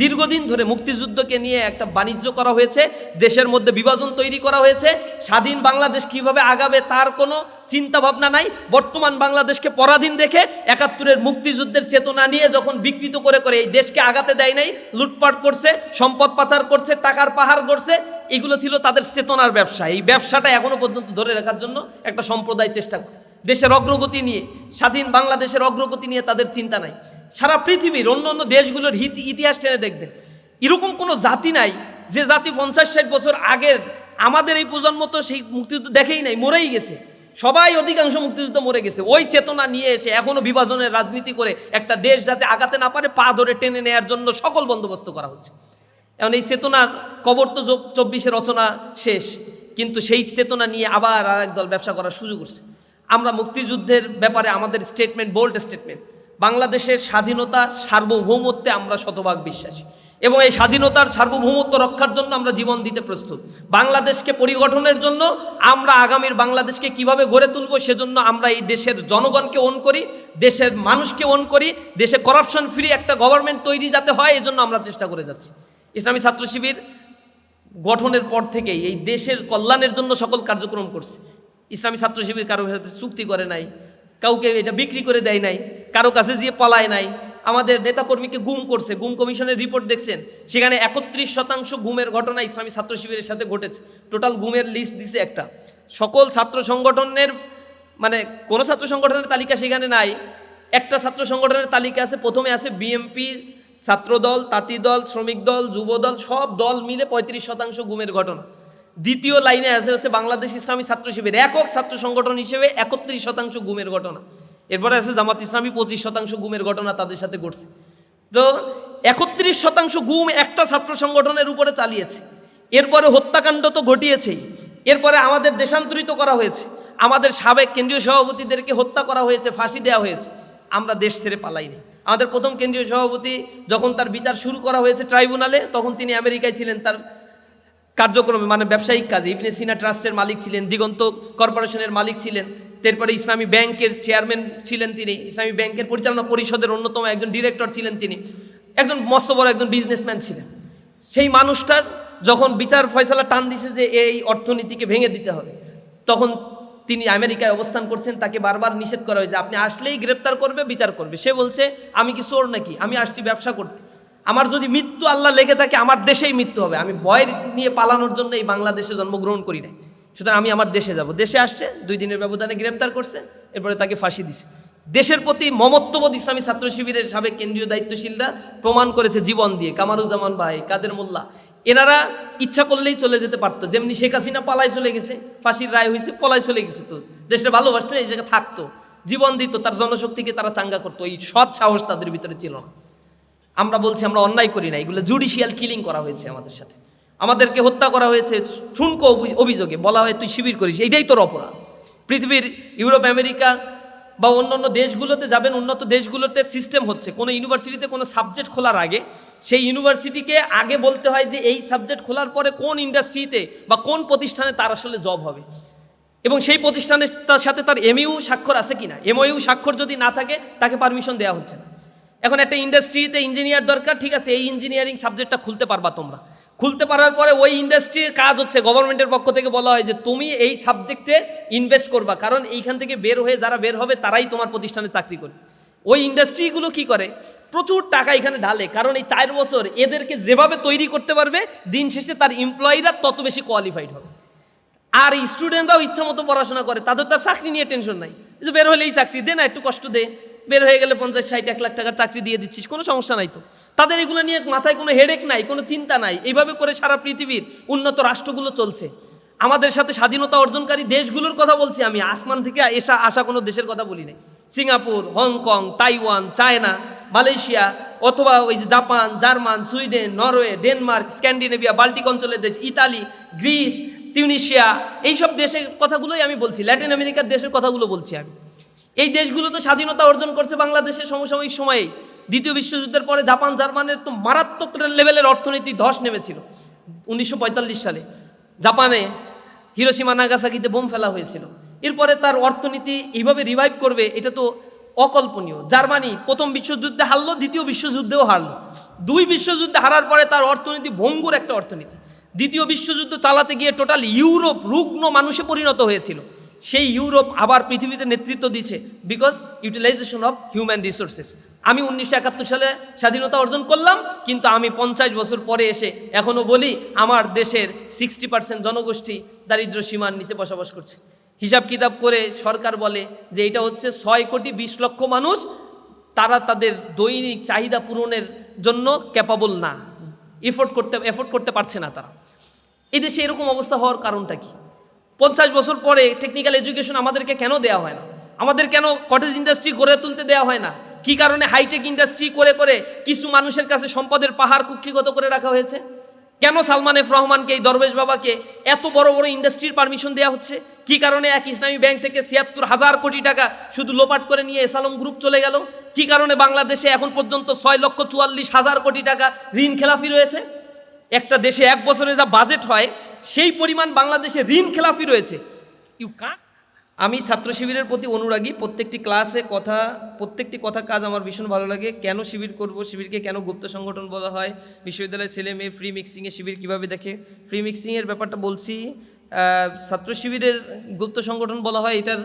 দীর্ঘদিন ধরে মুক্তিযুদ্ধকে নিয়ে একটা বাণিজ্য করা হয়েছে, দেশের মধ্যে বিভাজন তৈরি করা হয়েছে। স্বাধীন বাংলাদেশ কীভাবে আগাবে তার কোনো চিন্তা ভাবনা নাই। বর্তমান বাংলাদেশকে পরাধীন রেখে একাত্তরের মুক্তিযুদ্ধের চেতনা নিয়ে যখন বিকৃত করে করে এই দেশকে আগাতে দেয় নাই, লুটপাট করছে, সম্পদ পাচার করছে, টাকার পাহাড় করছে এগুলো ছিল তাদের চেতনার ব্যবসা। এই ব্যবসাটা এখনও পর্যন্ত ধরে রাখার জন্য একটা সম্প্রদায় চেষ্টা করে। দেশের অগ্রগতি নিয়ে, স্বাধীন বাংলাদেশের অগ্রগতি নিয়ে তাদের চিন্তা নাই। সারা পৃথিবীর অন্য অন্য দেশগুলোর ইতিহাস টেনে দেখবেন। এরকম কোনো জাতি নাই যে জাতি পঞ্চাশ, ষাট বছর আগের আমাদের এই প্রজন্ম তো সেই মুক্তিযুদ্ধ দেখেই নাই, মরেই গেছে। সবাই অধিকাংশ মুক্তিযুদ্ধ মরে গেছে। ওই চেতনা নিয়ে এসে এখনও বিভাজনের রাজনীতি করে একটা দেশ যাতে আগাতে না পারে, পা ধরে টেনে নেয়ার জন্য সকল বন্দোবস্ত করা হচ্ছে। এখন এই চেতনার কবর তো চব্বিশে রচনা শেষ, কিন্তু সেই চেতনা নিয়ে আবার আর দল ব্যবসা করার সুযোগ করছে আমরা মুক্তিযুদ্ধের ব্যাপারে আমাদের স্টেটমেন্ট বোল্ড স্টেটমেন্ট বাংলাদেশের স্বাধীনতা সার্বভৌমত্বে আমরা শতভাগ বিশ্বাসী এবং এই স্বাধীনতার সার্বভৌমত্ব রক্ষার জন্য আমরা জীবন দিতে প্রস্তুত। বাংলাদেশকে পরিগঠনের জন্য আমরা আগামীর বাংলাদেশকে কীভাবে গড়ে তুলব সেজন্য আমরা এই দেশের জনগণকে ওন করি, দেশের মানুষকে ওন করি, দেশে করাপশন ফ্রি একটা গভর্নমেন্ট তৈরি যাতে হয় এই জন্য আমরা চেষ্টা করে যাচ্ছি। ইসলামী ছাত্র শিবির গঠনের পর থেকেই এই দেশের কল্যাণের জন্য সকল কার্যক্রম করছে। ইসলামী ছাত্র শিবির কারোর সাথে চুক্তি করে নাই, কাউকে এটা বিক্রি করে দেয় নাই, কারও কাছে যেয়ে পলায় নাই। আমাদের নেতাকর্মীকে গুম করছে, গুম কমিশনের রিপোর্ট দেখছেন, সেখানে একত্রিশ শতাংশ গুমের ঘটনা ইসলামী ছাত্র শিবিরের সাথে ঘটেছে। টোটাল গুমের লিস্ট দিছে একটা। সকল ছাত্র সংগঠনের মানে কোনো ছাত্র সংগঠনের তালিকা সেখানে নাই, একটা ছাত্র সংগঠনের তালিকা আছে, প্রথমে আছে বিএমপি, ছাত্রদল, তাঁতি দল, শ্রমিক দল, যুব দল, সব দল মিলে পঁয়ত্রিশ শতাংশ গুমের ঘটনা। দ্বিতীয় লাইনে আছে হচ্ছে বাংলাদেশ ইসলামী ছাত্র শিবির। একক ছাত্র সংগঠন হিসেবে একত্রিশ শতাংশ গুমের ঘটনা। এরপরে আছে জামাত ইসলামী, পঁচিশ শতাংশ গুমের ঘটনা তাদের সাথে ঘটছে। তো একত্রিশ শতাংশ গুম একটা ছাত্র সংগঠনের উপরে চালিয়েছে। এরপরে হত্যাকাণ্ড তো ঘটিয়েছেই। এরপরে আমাদের দেশান্তরিত করা হয়েছে। আমাদের সাবেক কেন্দ্রীয় সভাপতিদেরকে হত্যা করা হয়েছে, ফাঁসি দেওয়া হয়েছে। আমরা দেশ ছেড়ে পালাইনি। আমাদের প্রথম কেন্দ্রীয় সভাপতি যখন তার বিচার শুরু করা হয়েছে ট্রাইব্যুনালে, তখন তিনি আমেরিকায় ছিলেন, তার কার্যক্রমে মানে ব্যবসায়িক কাজে। ইবনে সিনা ট্রাস্টের মালিক ছিলেন, দিগন্ত কর্পোরেশনের মালিক ছিলেন। তারপরে ইসলামী ব্যাংকের চেয়ারম্যান ছিলেন তিনি। ইসলামী ব্যাংকের পরিচালনা পরিষদের অন্যতম একজন ডিরেক্টর ছিলেন তিনি। একজন মস্ত বড় একজন বিজনেসম্যান ছিলেন। সেই মানুষটা যখন বিচার ফয়সালা টান দিছে যে এই অর্থনীতিকে ভেঙে দিতে হবে, তখন তিনি আমেরিকায় অবস্থান করছেন। তাকে বারবার নিষেধ করা হয়েছে, আপনি আসলেই গ্রেপ্তার করবে, বিচার করবে। সে বলছে, আমি কি চোর নাকি? আমি আসছি ব্যবসা করতে। আমার যদি মৃত্যু আল্লাহ লেগে থাকে, আমার দেশেই মৃত্যু হবে। আমি ভয় নিয়ে পালানোর জন্য এই বাংলাদেশে জন্মগ্রহণ করি নাই। সুতরাং আমি আমার দেশে যাব। দেশে আসছে, দুই দিনের ব্যবধানে গ্রেপ্তার করছে, এরপরে তাকে ফাঁসি দিছে। দেশের প্রতি মমত্ববোধ ইসলামী ছাত্র শিবিরের সাবেক কেন্দ্রীয় দায়িত্বশীলরা প্রমাণ করেছে জীবন দিয়ে। কামারুজ্জামান ভাই, কাদের মোল্লা, এনারা ইচ্ছা করলেই চলে যেতে পারতো। যেমনি শেখ হাসিনা পালায় চলে গেছে, ফাঁসির রায় হয়েছে, পলায় চলে গেছে তো। দেশে ভালোবাসতে এই জায়গায় থাকতো। জীবন দিত, তার জনশক্তিকে তারা চাঙ্গা করতো। এই সৎ সাহস তাদের ভিতরে ছিল না। আমরা বলছি আমরা অন্যায় করি না, এগুলো জুডিশিয়াল কিলিং করা হয়েছে আমাদের সাথে। আমাদেরকে হত্যা করা হয়েছে ঠুনকো অভিযোগে, বলা হয় তুই শিবির করিস এইটাই তোর অপরাধ। পৃথিবীর ইউরোপ আমেরিকা বা অন্যান্য দেশগুলোতে যাবেন, উন্নত দেশগুলোতে সিস্টেম হচ্ছে। কোনো ইউনিভার্সিটিতে কোনো সাবজেক্ট খোলার আগে সেই ইউনিভার্সিটিকে আগে বলতে হয় যে এই সাবজেক্ট খোলার পরে কোন ইন্ডাস্ট্রিতে বা কোন প্রতিষ্ঠানে তার আসলে জব হবে। এবং সেই প্রতিষ্ঠানের তার সাথে তার এমইউ স্বাক্ষর আছে কিনা? এমইউ স্বাক্ষর যদি না থাকে, তাকে পারমিশন দেওয়া হচ্ছে না। এখন একটা ইন্ডাস্ট্রিতে ইঞ্জিনিয়ার দরকার, ঠিক আছে, এই ইঞ্জিনিয়ারিং সাবজেক্টটা খুলতে পারবা তোমরা। খুলতে পারার পরে ওই ইন্ডাস্ট্রির কাজ হচ্ছে গভর্নমেন্টের পক্ষ থেকে বলা হয় যে তুমি এই সাবজেক্টে ইনভেস্ট করবা, কারণ এইখান থেকে বের হয়ে যারা বের হবে তারাই তোমার প্রতিষ্ঠানে চাকরি করবে। ওই ইন্ডাস্ট্রিগুলো কি করে? প্রচুর টাকা এখানে ঢালে, কারণ এই চার বছর এদেরকে যেভাবে তৈরি করতে পারবে, দিন শেষে তার এমপ্লয়িরা তত বেশি কোয়ালিফাইড হবে। আর স্টুডেন্টরাও ইচ্ছা মতো পড়াশোনা করে, তাদের তার চাকরি নিয়ে টেনশন নাই। যে বের হলেই চাকরি, দে না, একটু কষ্ট দে। বের হয়ে গেলে পঞ্চাশ, ষাট, এক লাখ টাকার চাকরি দিয়ে দিচ্ছিস, কোনো সমস্যা নাই তো। তাদের এগুলো নিয়ে মাথায় কোনো হেডেক নাই, কোনো চিন্তা নাই। এইভাবে করে সারা পৃথিবীর উন্নত রাষ্ট্রগুলো চলছে। আমাদের সাথে স্বাধীনতা অর্জনকারী দেশগুলোর কথা বলছি আমি, আসমান থেকে এসা, আসা কোনো দেশের কথা বলি নাই। Singapore, Hong Kong, Taiwan, China, Malaysia, অথবা ওই যে Japan, German, Sweden, Norway, Denmark, Scandinavia, Baltic অঞ্চলের দেশ, ইতালি, গ্রিস, তিউনিশিয়া, এইসব দেশের কথাগুলোই আমি বলছি। ল্যাটিন আমেরিকার দেশের কথাগুলো বলছি আমি। এই দেশগুলো তো স্বাধীনতা অর্জন করছে বাংলাদেশের সমসাময়িক সময়ে। দ্বিতীয় বিশ্বযুদ্ধের পরে জাপান, জার্মানের তো মারাত্মক লেভেলের অর্থনীতি ধস নেমেছিল উনিশশো পঁয়তাল্লিশ সালে। জাপানে হিরোসীমা নাগাসাকিতে বোম ফেলা হয়েছিল। এরপরে তার অর্থনীতি এইভাবে রিভাইভ করবে, এটা তো অকল্পনীয়। জার্মানি প্রথম বিশ্বযুদ্ধে হারলো, দ্বিতীয় বিশ্বযুদ্ধেও হারলো। দুই বিশ্বযুদ্ধে হারার পরে তার অর্থনীতি ভঙ্গুর একটা অর্থনীতি। দ্বিতীয় বিশ্বযুদ্ধ চালাতে গিয়ে টোটাল ইউরোপ রুগ্ন মানুষে পরিণত হয়েছিল। সেই ইউরোপ আবার পৃথিবীতে নেতৃত্ব দিচ্ছে because utilization of human resources আমি উনিশশো একাত্তর সালে স্বাধীনতা অর্জন করলাম, কিন্তু আমি পঞ্চাশ বছর পরে এসে এখনও বলি আমার দেশের সিক্সটি পার্সেন্ট জনগোষ্ঠী দারিদ্র সীমার নিচে বসবাস করছে। হিসাব কিতাব করে সরকার বলে যে এটা হচ্ছে ছয় কোটি বিশ লক্ষ মানুষ, তারা তাদের দৈনিক চাহিদা পূরণের জন্য ক্যাপাবল না। এফোর্ড করতে এফোর্ড করতে পারছে না তারা। এদেশে এরকম অবস্থা হওয়ার কারণটা কি? পঞ্চাশ বছর পরে টেকনিক্যাল এডুকেশন আমাদেরকে কেন দেওয়া হয় না? আমাদের কেন কটেজ ইন্ডাস্ট্রি গড়ে তুলতে দেওয়া হয় না? কি কারণে হাইটেক ইন্ডাস্ট্রি করে করে কিছু মানুষের কাছে সম্পদের পাহাড় কুক্ষিগত করে রাখা হয়েছে? কেন সালমান এফ রহমানকে, এই দরবেশ বাবাকে এত বড় বড় ইন্ডাস্ট্রির পারমিশন দেওয়া হচ্ছে? কি কারণে এক ইসলামী ব্যাংক থেকে ছিয়াত্তর হাজার কোটি টাকা শুধু লোপাট করে নিয়ে এসালম গ্রুপ চলে গেল? কি কারণে বাংলাদেশে এখন পর্যন্ত ছয় লক্ষ চুয়াল্লিশ হাজার কোটি টাকা ঋণ খেলাফি রয়েছে? একটা দেশে এক বছরে যা বাজেট হয় সেই পরিমাণ বাংলাদেশে ঋণ খেলাফি রয়েছে। ইউ কা আমি ছাত্র শিবিরের প্রতি অনুরাগী প্রত্যেকটি ক্লাসে কথা প্রত্যেকটি কথা কাজ আমার ভীষণ ভালো লাগে। কেন শিবির করব শিবিরকে কেন গুপ্ত সংগঠন বলা হয়? বিশ্ববিদ্যালয়ের ছেলে মেয়ে ফ্রি মিক্সিংয়ে শিবির কীভাবে দেখে? ফ্রি মিক্সিংয়ের ব্যাপারটা বলছি ছাত্র শিবিরের গুপ্ত সংগঠন বলা হয় এটার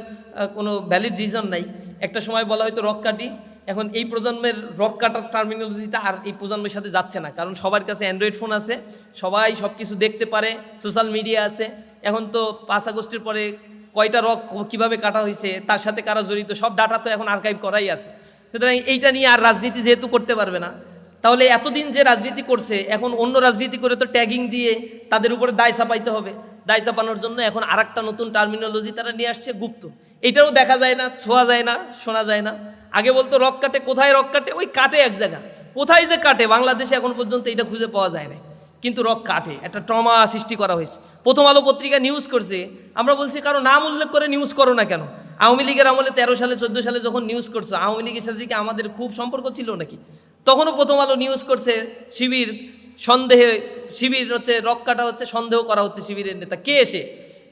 কোনো ভ্যালিড রিজন নাই। একটা সময় বলা হয়তো রক কাটি এখন এই প্রজন্মের রক কাটার টার্মিনোলজিটা আর এই প্রজন্মের সাথে যাচ্ছে না। কারণ সবার কাছে অ্যান্ড্রয়েড ফোন আছে, সবাই সব কিছু দেখতে পারে সোশ্যাল মিডিয়া আছে। এখন তো পাঁচ আগস্টের পরে কয়টা রক কীভাবে কাটা হয়েছে, তার সাথে কারা জড়িত, সব ডাটা তো এখন আর্কাইভ করাই আছে। সুতরাং এইটা নিয়ে আর রাজনীতি যেহেতু করতে পারবে না, তাহলে এতদিন যে রাজনীতি করছে, এখন অন্য রাজনীতি করে তো ট্যাগিং দিয়ে তাদের উপরে দায় চাপাইতে হবে। দায় চাপানোর জন্য এখন আরেকটা নতুন টার্মিনোলজি তারা নিয়ে আসছে গুপ্ত। এটাও দেখা যায় না, ছোঁয়া যায় না, শোনা যায় না। আগে বলতো রক কাটে, কোথায় রক কাটে? ওই কাটে এক জায়গা। কোথায় যে কাটে? বাংলাদেশে এখন পর্যন্ত এটা খুঁজে পাওয়া যায় না কিন্তু রক কাটে, একটা ট্রমা সৃষ্টি করা হয়েছে। প্রথম আলো পত্রিকা নিউজ করছে, আমরা বলছি কারও নাম উল্লেখ করে নিউজ করো না কেন? আওয়ামী লীগের আমলে তেরো সালে, চোদ্দ সালে যখন নিউজ করছ, আওয়ামী লীগের সাথে কি আমাদের খুব সম্পর্ক ছিল নাকি? তখনও প্রথম আলো নিউজ করছে শিবির, সন্দেহে, শিবির হচ্ছে, রক কাটা হচ্ছে, সন্দেহ করা হচ্ছে শিবিরের নেতা। কে এসে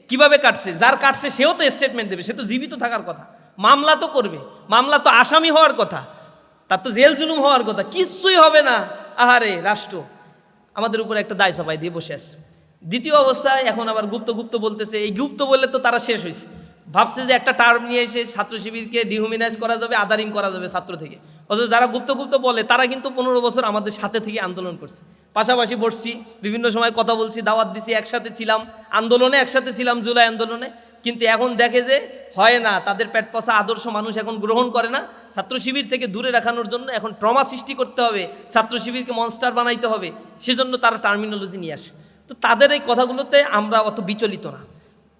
কীভাবে কাটছে? যার কাটছে, সেও তো স্টেটমেন্ট দেবে, সে তো জীবিত থাকার কথা। মামলা তো করবে, মামলা তো আসামি হওয়ার কথা। তার তো জেল জুলুম হওয়ার কথা, কিচ্ছুই হবে না। আহারে, রাষ্ট্র, আমাদের উপরে একটা দায় চাপাই দিয়ে বসে আছে। দ্বিতীয় অবস্থায় এখন আবার গুপ্ত গুপ্ত বলতেছে, এই গুপ্ত বললে তো তারা শেষ হয়েছে ভাবছে যে একটা টার্ম নিয়ে এসে ছাত্র শিবিরকে ডিহুমিনাইজ করা যাবে আদারিং করা যাবে ছাত্র থেকে। অথচ যারা গুপ্ত গুপ্ত বলে, তারা কিন্তু পনেরো বছর আমাদের সাথে থেকে আন্দোলন করছে। পাশাপাশি বসছি, বিভিন্ন সময় কথা বলছি, দাওয়াত দিছি, একসাথে ছিলাম, আন্দোলনে একসাথে ছিলাম, জুলাই আন্দোলনে। কিন্তু এখন দেখে যে হয় না, তাদের পেট পচা আদর্শ মানুষ এখন গ্রহণ করে না। ছাত্র শিবির থেকে দূরে রাখানোর জন্য এখন ট্রমা সৃষ্টি করতে হবে, ছাত্র শিবিরকে মনস্টার বানাইতে হবে। সেজন্য তারা টার্মিনোলজি নিয়ে আসে। তো তাদের এই কথাগুলোতে আমরা অত বিচলিত না।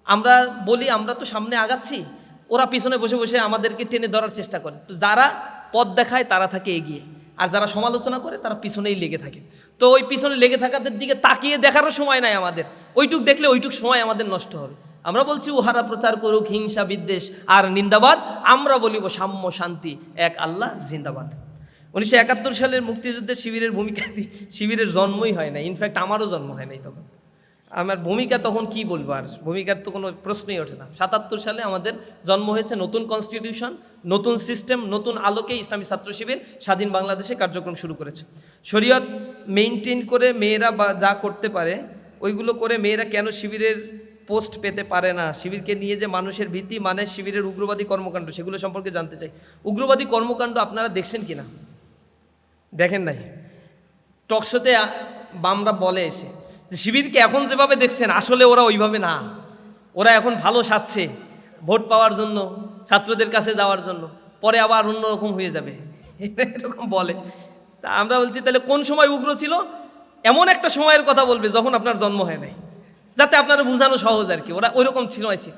আমরা বলি, আমরা তো সামনে আগাচ্ছি, ওরা পিছনে বসে বসে আমাদেরকে টেনে ধরার চেষ্টা করে। তো যারা পথ দেখায়, তারা থাকে এগিয়ে। আর যারা সমালোচনা করে, তারা পিছনেই লেগে থাকে। তো ওই পিছনে লেগে থাকাদের দিকে তাকিয়ে দেখারও সময় নাই আমাদের। ওইটুক দেখলে ওইটুক সময় আমাদের নষ্ট হবে। আমরা বলছি, উহারা প্রচার করুক, হিংসা, বিদ্বেষ আর নিন্দাবাদ। আমরা বলিব, সাম্য শান্তি, এক আল্লাহ, জিন্দাবাদ। উনিশশো একাত্তর সালের মুক্তিযুদ্ধের শিবিরের ভূমিকা শিবিরের জন্মই হয় না ইনফ্যাক্ট আমারও জন্ম হয় নাই তখন। আমার ভূমিকা তখন কি বলব? আর ভূমিকার তো কোনো প্রশ্নই ওঠে না। সাতাত্তর সালে আমাদের জন্ম হয়েছে নতুন কনস্টিটিউশন নতুন সিস্টেম নতুন আলোকে ইসলামী ছাত্র শিবির, স্বাধীন বাংলাদেশে কার্যক্রম শুরু করেছে। শরীয়ত মেনটেন করে মেয়েরা বা যা করতে পারে, ওইগুলো করে মেয়েরা কেন শিবিরের পোস্ট পেতে পারে না? শিবিরকে নিয়ে যে মানুষের ভীতি মানে শিবিরের উগ্রবাদী কর্মকাণ্ড, সেগুলো সম্পর্কে জানতে চাই। উগ্রবাদী কর্মকাণ্ড আপনারা দেখছেন কি না দেখেন নাই। টকশোতে বামরা বলে এসে। শিবিরকে এখন যেভাবে দেখছেন, আসলে ওরা ওইভাবে না। ওরা এখন ভালো সাজছে ভোট পাওয়ার জন্য, ছাত্রদের কাছে যাওয়ার জন্য। পরে আবার অন্যরকম হয়ে যাবে। এরকম বলে। তা আমরা বলছি, তাহলে কোন সময় উগ্র ছিল? এমন একটা সময়ের কথা বলবে যখন আপনার জন্ম হয় নাই। যাতে আপনারা বোঝানো সহজ আর কি, ওরা ওইরকম ছিল ছিল।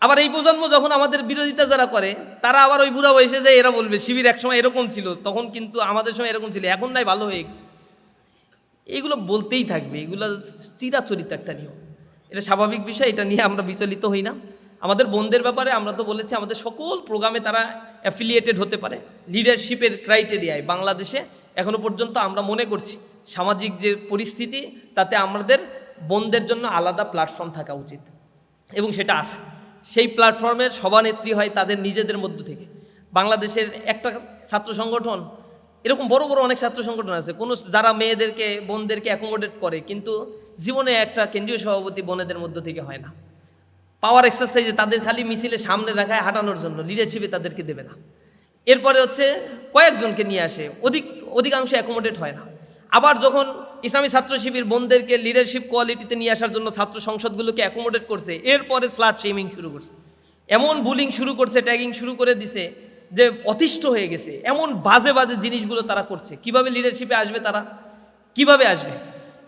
আবার এই প্রজন্ম যখন আমাদের বিরোধিতা যারা করে, তারা আবার ওই বুড়া বয়সে যে এরা বলবে, শিবির একসময় এরকম ছিল, তখন কিন্তু আমাদের সময় এরকম ছিল, এখন নাই, ভালো হয়ে গেছে। এইগুলো বলতেই থাকবে, এগুলো চিরাচরিত একটা নিয়ম। এটা স্বাভাবিক বিষয়, এটা নিয়ে আমরা বিচলিত হই না। আমাদের বোনদের ব্যাপারে আমরা তো বলেছি, আমাদের সকল প্রোগ্রামে তারা অ্যাফিলিয়েটেড হতে পারে। লিডারশিপের ক্রাইটেরিয়ায় বাংলাদেশে এখনও পর্যন্ত আমরা মনে করছি, সামাজিক যে পরিস্থিতি, তাতে আমাদের বোনদের জন্য আলাদা প্ল্যাটফর্ম থাকা উচিত। এবং সেটা আছে। সেই প্ল্যাটফর্মের সভানেত্রী হয় তাদের নিজেদের মধ্য থেকে। বাংলাদেশের একটা ছাত্র সংগঠন এরকম বড় বড় অনেক ছাত্র সংগঠন আছে। কোনো যারা মেয়েদেরকে, বোনদেরকে অ্যাকোমোডেট করে, কিন্তু জীবনে একটা কেন্দ্রীয় সভাপতি বোনেদের মধ্য থেকে হয় না। পাওয়ার এক্সারসাইজে তাদের খালি মিছিলে সামনে রাখায় হাঁটানোর জন্য লিডারশিপে তাদেরকে দেবে না। এরপরে হচ্ছে কয়েকজনকে নিয়ে আসে, অধিক, অধিকাংশ অ্যাকোমোডেট হয় না। আবার যখন ইসলামী ছাত্র শিবির বোনদেরকে লিডারশিপ কোয়ালিটিতে নিয়ে আসার জন্য ছাত্র সংসদগুলোকে অ্যাকোমোডেট করছে, এরপরে স্লাট শেমিং শুরু করছে। এমন বুলিং শুরু করছে ট্যাগিং শুরু করে দিছে যে অতিষ্ঠ হয়ে গেছে, এমন বাজে বাজে জিনিসগুলো তারা করছে। কীভাবে লিডারশিপে আসবে তারা? কীভাবে আসবে?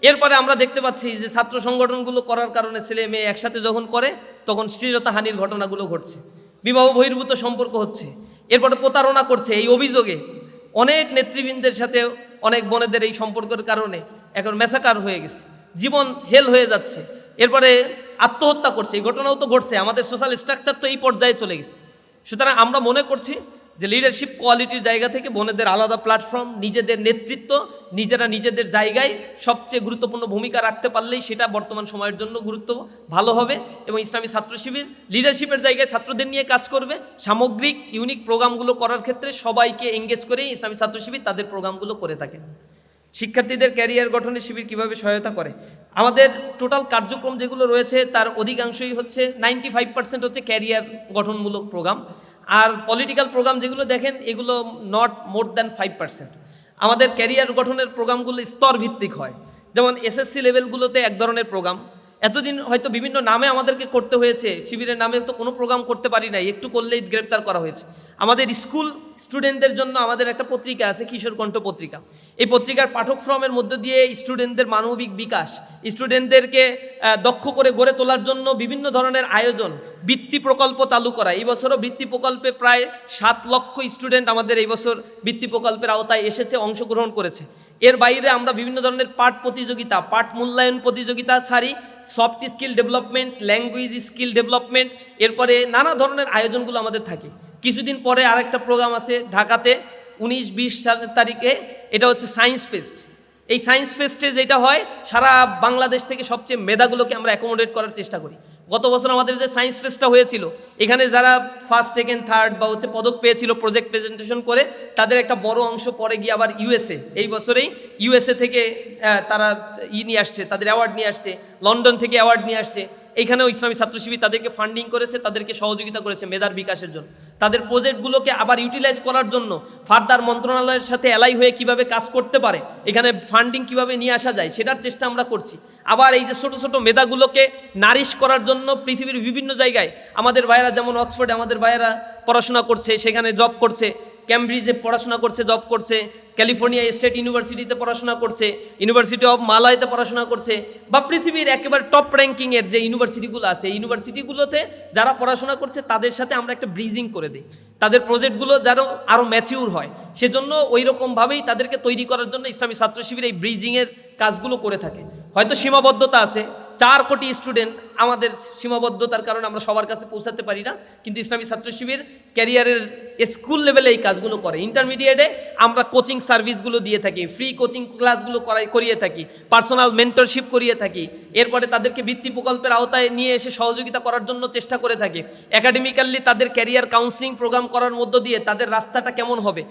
এরপরে আমরা দেখতে পাচ্ছি যে ছাত্র সংগঠনগুলো করার কারণে ছেলে মেয়ে একসাথে যখন করে, তখন শ্লীলতা হানির ঘটনাগুলো ঘটছে। বিবাহ বহির্ভূত সম্পর্ক হচ্ছে। এরপরে প্রতারণা করছে এই অভিযোগে। অনেক নেতৃবৃন্দের সাথে অনেক বোনেদের এই সম্পর্কের কারণে এখন মেসাকার হয়ে গেছে। জীবন হেল হয়ে যাচ্ছে। এরপরে আত্মহত্যা করছে। এই ঘটনাও তো ঘটছে। আমাদের সোশ্যাল স্ট্রাকচার তো এই পর্যায়ে চলে গেছে। সুতরাং আমরা মনে করছি যে লিডারশিপ কোয়ালিটির জায়গা থেকে বোনেদের আলাদা প্ল্যাটফর্ম নিজেদের নেতৃত্ব, নিজেরা নিজেদের জায়গায় সবচেয়ে গুরুত্বপূর্ণ ভূমিকা রাখতে পারলেই সেটা বর্তমান সময়ের জন্য গুরুত্ব ভালো হবে এবং ইসলামী ছাত্র শিবির লিডারশিপের জায়গায় ছাত্রদের নিয়ে কাজ করবে। সামগ্রিক ইউনিক প্রোগ্রামগুলো করার ক্ষেত্রে সবাইকে এঙ্গেজ করেই ইসলামী ছাত্র শিবির তাদের প্রোগ্রামগুলো করে থাকে। শিক্ষার্থীদের ক্যারিয়ার গঠনে শিবির কীভাবে সহায়তা করে? আমাদের টোটাল কার্যক্রম যেগুলো রয়েছে, তার অধিকাংশই হচ্ছে নাইনটি ফাইভ পার্সেন্ট হচ্ছে ক্যারিয়ার গঠনমূলক প্রোগ্রাম। আর পলিটিক্যাল প্রোগ্রাম যেগুলো দেখেন, এগুলো not more than five percent আমাদের ক্যারিয়ার গঠনের প্রোগ্রামগুলো স্তরভিত্তিক হয়। যেমন এসএসসি লেভেলগুলোতে এক ধরনের প্রোগ্রাম। এতদিন হয়তো বিভিন্ন নামে আমাদেরকে করতে হয়েছে, শিবিরের নামে তো কোনো প্রোগ্রাম করতে পারি নাই, একটু করলেই গ্রেপ্তার করা হয়েছে। আমাদের স্কুল স্টুডেন্টদের জন্য আমাদের একটা পত্রিকা আছে কিশোর কণ্ঠ পত্রিকা। এই পত্রিকার পাঠক ফর্মের মধ্য দিয়ে স্টুডেন্টদের মানবিক বিকাশ স্টুডেন্টদেরকে দক্ষ করে গড়ে তোলার জন্য বিভিন্ন ধরনের আয়োজন, বৃত্তি প্রকল্প চালু করা। এই বছরও বৃত্তি প্রকল্পে প্রায় সাত লক্ষ স্টুডেন্ট আমাদের এই বছর বৃত্তি প্রকল্পের আওতায় এসেছে, অংশগ্রহণ করেছে। এর বাইরে আমরা বিভিন্ন ধরনের পাঠ প্রতিযোগিতা, পাঠ মূল্যায়ন প্রতিযোগিতা, সারি soft skill development language skill development এরপরে নানা ধরনের আয়োজনগুলো আমাদের থাকে। কিছুদিন পরে আরেকটা প্রোগ্রাম আছে ঢাকাতে, উনিশ বিশ তারিখে, এটা হচ্ছে সায়েন্স ফেস্ট এই সায়েন্স ফেস্টে যেটা হয়, সারা বাংলাদেশ থেকে সবচেয়ে মেধাগুলোকে আমরা অ্যাকোমোডেট করার চেষ্টা করি। গত বছর আমাদের যে সায়েন্স ফেস্টটা হয়েছিল, এখানে যারা ফার্স্ট সেকেন্ড থার্ড বা হচ্ছে পদক পেয়েছিল প্রজেক্ট প্রেজেন্টেশন করে, তাদের একটা বড় অংশ পরে গিয়ে আবার ইউএসএ এই বছরেই ইউএসএ থেকে তারা ই নিয়ে আসছে, তাদের অ্যাওয়ার্ড নিয়ে আসছে, লন্ডন থেকে অ্যাওয়ার্ড নিয়ে আসছে। এইখানেও ইসলামী ছাত্র শিবির তাদেরকে ফান্ডিং করেছে, তাদেরকে সহযোগিতা করেছে মেধার বিকাশের জন্য। তাদের প্রজেক্টগুলোকে আবার ইউটিলাইজ করার জন্য ফার্দার মন্ত্রণালয়ের সাথে অ্যালাই হয়ে কীভাবে কাজ করতে পারে, এখানে ফান্ডিং কীভাবে নিয়ে আসা যায়, সেটার চেষ্টা আমরা করছি। আবার এই যে ছোট ছোট মেধাগুলোকে নারিশ করার জন্য পৃথিবীর বিভিন্ন জায়গায় আমাদের ভাইয়েরা, যেমন অক্সফোর্ডে আমাদের ভাইয়েরা পড়াশোনা করছে, সেখানে জব করছে ক্যামব্রিজে পড়াশোনা করছে জব করছে ক্যালিফোর্নিয়া স্টেট ইউনিভার্সিটিতে পড়াশোনা করছে ইউনিভার্সিটি অফ মালয়তে পড়াশোনা করছে বা পৃথিবীর একেবারে টপ র্যাঙ্কিংয়ের যে ইউনিভার্সিটিগুলো আছে, এই ইউনিভার্সিটিগুলোতে যারা পড়াশোনা করছে, তাদের সাথে আমরা একটা ব্রিজিং করে দিই। তাদের প্রজেক্টগুলো যেন আরও ম্যাচিউর হয়। সেজন্য ওই রকমভাবেই তাদেরকে তৈরি করার জন্য ইসলামী ছাত্র শিবির এই ব্রিজিংয়ের কাজগুলো করে থাকে। হয়তো সীমাবদ্ধতা আছে চার কোটি স্টুডেন্ট আমাদের সীমাবদ্ধতার কারণে আমরা সবার কাছে পৌঁছাতে পারি না। কিন্তু ইসলামী ছাত্র শিবির ক্যারিয়ারের স্কুল লেভেলে এই কাজগুলো করে। ইন্টারমিডিয়েটে আমরা কোচিং সার্ভিসগুলো দিয়ে থাকি ফ্রি কোচিং ক্লাসগুলো করাই, করিয়ে থাকি পার্সোনাল মেন্টরশিপ করিয়ে থাকি। এরপরে তাদেরকে বৃত্তি প্রকল্পের আওতায় নিয়ে এসে সহযোগিতা করার জন্য চেষ্টা করে থাকি। একাডেমিক্যালি তাদের ক্যারিয়ার কাউন্সিলিং প্রোগ্রাম করার মধ্য দিয়ে তাদের রাস্তাটা কেমন হবে?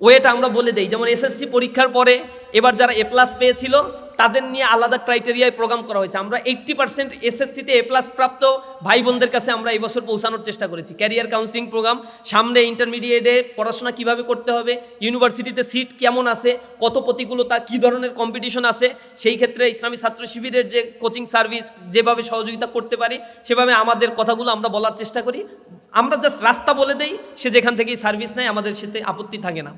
ওয়েটা আমরা বলে দেই। যেমন এসএসসি পরীক্ষার পরে এবার যারা এ প্লাস পেয়েছিল তাদের নিয়ে আলাদা ক্রাইটেরিয়ায় প্রোগ্রাম করা হয়েছে। আমরা এইট্টি পার্সেন্ট এসএসসিতে এ প্লাস প্রাপ্ত ভাই বোনদের কাছে আমরা এই বছর পৌঁছানোর চেষ্টা করেছি। ক্যারিয়ার কাউন্সিলিং প্রোগ্রাম সামনে ইন্টারমিডিয়েটে পড়াশোনা কীভাবে করতে হবে ইউনিভার্সিটিতে সিট কেমন আছে, কত প্রতিকূলতা, কী ধরনের কম্পিটিশন আছে, সেই ক্ষেত্রে ইসলামী ছাত্র শিবিরের যে কোচিং সার্ভিস যেভাবে সহযোগিতা করতে পারি, সেভাবে আমাদের কথাগুলো আমরা বলার চেষ্টা করি। আমরা জাস্ট রাস্তা বলে দেই, সে যেখান থেকেই সার্ভিস নেয়, আমাদের সাথে আপত্তি থাকে না।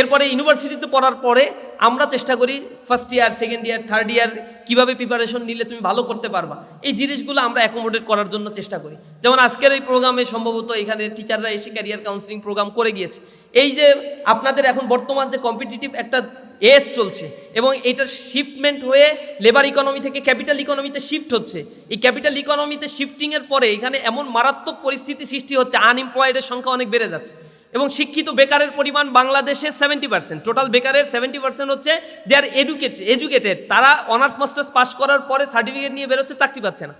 এরপরে ইউনিভার্সিটিতে পড়ার পরে আমরা চেষ্টা করি first year second year third year কীভাবে প্রিপারেশন নিলে তুমি ভালো করতে পারবা। এই জিনিসগুলো আমরা অ্যাকোমোডেট করার জন্য চেষ্টা করি। যেমন আজকের এই প্রোগ্রামে সম্ভবত এখানে টিচাররা এসে ক্যারিয়ার কাউন্সিলিং প্রোগ্রাম করে গিয়েছে। এই যে আপনাদের এখন বর্তমান যে কম্পিটিটিভ একটা এজ চলছে এবং এটা শিফটমেন্ট হয়ে লেবার ইকোনমি থেকে ক্যাপিটাল ইকোনমিতে শিফট হচ্ছে। এই ক্যাপিটাল ইকোনমিতে শিফটিংয়ের পরে এখানে এমন মারাত্মক পরিস্থিতি সৃষ্টি হচ্ছে আনএমপ্লয়েডের সংখ্যা অনেক বেড়ে যাচ্ছে। এবং শিক্ষিত বেকারের পরিমাণ বাংলাদেশে সেভেন্টি পার্সেন্ট টোটাল বেকারের সেভেন্টি পার্সেন্ট হচ্ছে দে আর এডুকেট এডুকেটেড তারা অনার্স মাস্টার্স পাশ করার পরে সার্টিফিকেট নিয়ে বেরোচ্ছে, চাকরি পাচ্ছে না।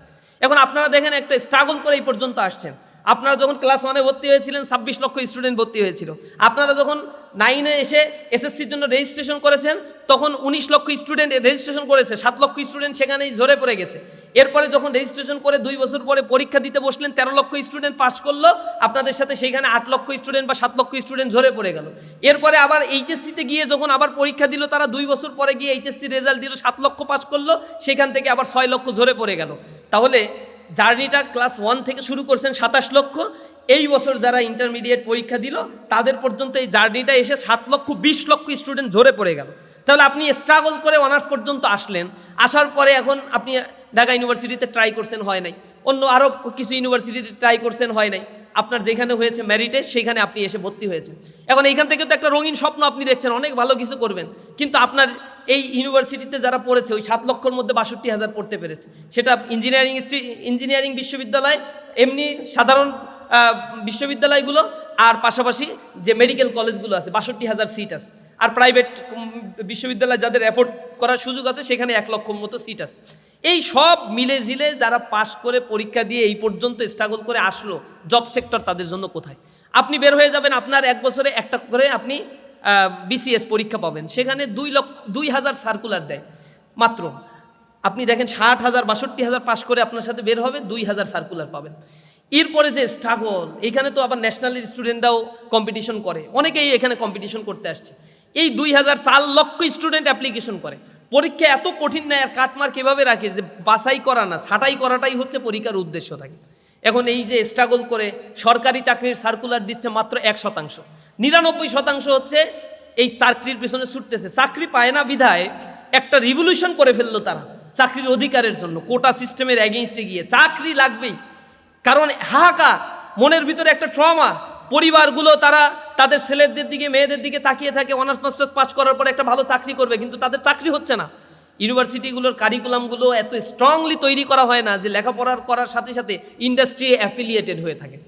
এখন আপনারা দেখেন একটা স্ট্রাগল করে এই পর্যন্ত আসছেন। আপনারা যখন ক্লাস ওয়ানে ভর্তি হয়েছিলেন, ছাব্বিশ লক্ষ স্টুডেন্ট ভর্তি হয়েছিল। আপনারা যখন নাইনে এসে এসএসসির জন্য রেজিস্ট্রেশন করেছেন, তখন উনিশ লক্ষ স্টুডেন্ট রেজিস্ট্রেশন করেছে, সাত লক্ষ স্টুডেন্ট সেখানেই ঝরে পড়ে গেছে। এরপরে যখন রেজিস্ট্রেশন করে দুই বছর পরে পরীক্ষা দিতে বসলেন, তেরো লক্ষ স্টুডেন্ট পাস করল, আপনাদের সাথে সেখানে আট লক্ষ স্টুডেন্ট বা সাত লক্ষ স্টুডেন্ট ঝরে পড়ে গেল। এরপরে আবার এইচএসসিতে গিয়ে যখন আবার পরীক্ষা দিল, তারা দুই বছর পরে গিয়ে এইচএসসি রেজাল্ট দিল, সাত লক্ষ পাস করল, সেখান থেকে আবার ছয় লক্ষ ঝরে পড়ে গেল। তাহলে জার্নিটা ক্লাস ওয়ান থেকে শুরু করছেন সাতাশ লক্ষ এই বছর যারা ইন্টারমিডিয়েট পরীক্ষা দিল, তাদের পর্যন্ত এই জার্নিটা এসে সাত লক্ষ, বিশ লক্ষ স্টুডেন্ট ঝরে পড়ে গেল। তাহলে আপনি স্ট্রাগল করে অনার্স পর্যন্ত আসলেন, আসার পরে এখন আপনি ঢাকা ইউনিভার্সিটিতে ট্রাই করছেন, হয় নাই। অন্য আরও কিছু ইউনিভার্সিটিতে ট্রাই করছেন, হয় নাই। আপনার যেখানে হয়েছে ম্যারিটে সেখানে আপনি এসে ভর্তি হয়েছেন। এখন এইখান থেকে তো একটা রঙিন স্বপ্ন আপনি দেখছেন, অনেক ভালো কিছু করবেন। কিন্তু আপনার এই ইউনিভার্সিটিতে যারা পড়েছে, ওই সাত লক্ষর মধ্যে বাষট্টি হাজার পড়তে পেরেছে। সেটা ইঞ্জিনিয়ারিং ইঞ্জিনিয়ারিং বিশ্ববিদ্যালয়, এমনি সাধারণ বিশ্ববিদ্যালয়গুলো আর পাশাপাশি যে মেডিকেল কলেজগুলো আছে বাষট্টি হাজার সিট আছে। আর প্রাইভেট বিশ্ববিদ্যালয় যাদের অ্যাফোর্ড করার সুযোগ আছে, সেখানে এক লক্ষ মতো সিট আছে। এই সব মিলে ঝিলে যারা পাশ করে পরীক্ষা দিয়ে এই পর্যন্ত স্ট্রাগল করে আসলো জব সেক্টর তাদের জন্য কোথায়? আপনি বের হয়ে যাবেন, আপনার এক বছরে একটা করে আপনি বিসিএস পরীক্ষা পাবেন। সেখানে দুই লক্ষ, দুই হাজার সার্কুলার দেয়। মাত্র। আপনি দেখেন ষাট হাজার বাষট্টি হাজার পাশ করে আপনার সাথে বের হবে, দুই হাজার সার্কুলার পাবেন। এরপরে যে স্ট্রাগল এখানে তো আবার ন্যাশনাল স্টুডেন্টরাও কম্পিটিশন করে। অনেকেই এখানে কম্পিটিশন করতে আসছে। এই দুই হাজার চার লক্ষ স্টুডেন্ট অ্যাপ্লিকেশন করে। পরীক্ষা এত কঠিন না, আর কাটমার্ক এভাবে রাখে যে বাছাই করা না, ছাঁটাই করাটাই হচ্ছে পরীক্ষার উদ্দেশ্য থাকে। এখন এই যে স্ট্রাগল করে, সরকারি চাকরির সার্কুলার দিচ্ছে মাত্র এক শতাংশ। নিরানব্বই শতাংশ হচ্ছে এই চাকরির পেছনে ছুটতেছে। চাকরি পায় না বিধায় একটা রিভলিউশন করে ফেলল তারা চাকরির অধিকারের জন্য। কোটা সিস্টেমের অ্যাগেনস্টে গিয়ে চাকরি লাগবেই। কারণ হাহাকার, মনের ভিতরে একটা ট্রমা। পরিবারগুলো তারা তাদের ছেলেদের দিকে, মেয়েদের দিকে তাকিয়ে থাকে, অনার্স, মাস্টার্স পাস করার পর একটা ভালো চাকরি করবে, কিন্তু তাদের চাকরি হচ্ছে না। ইউনিভার্সিটিগুলোর কারিকুলামগুলো এত স্ট্রংলি তৈরি করা হয় না যে লেখাপড়ার করার সাথে সাথে ইন্ডাস্ট্রি অ্যাফিলিয়েটেড হয়ে থাকে।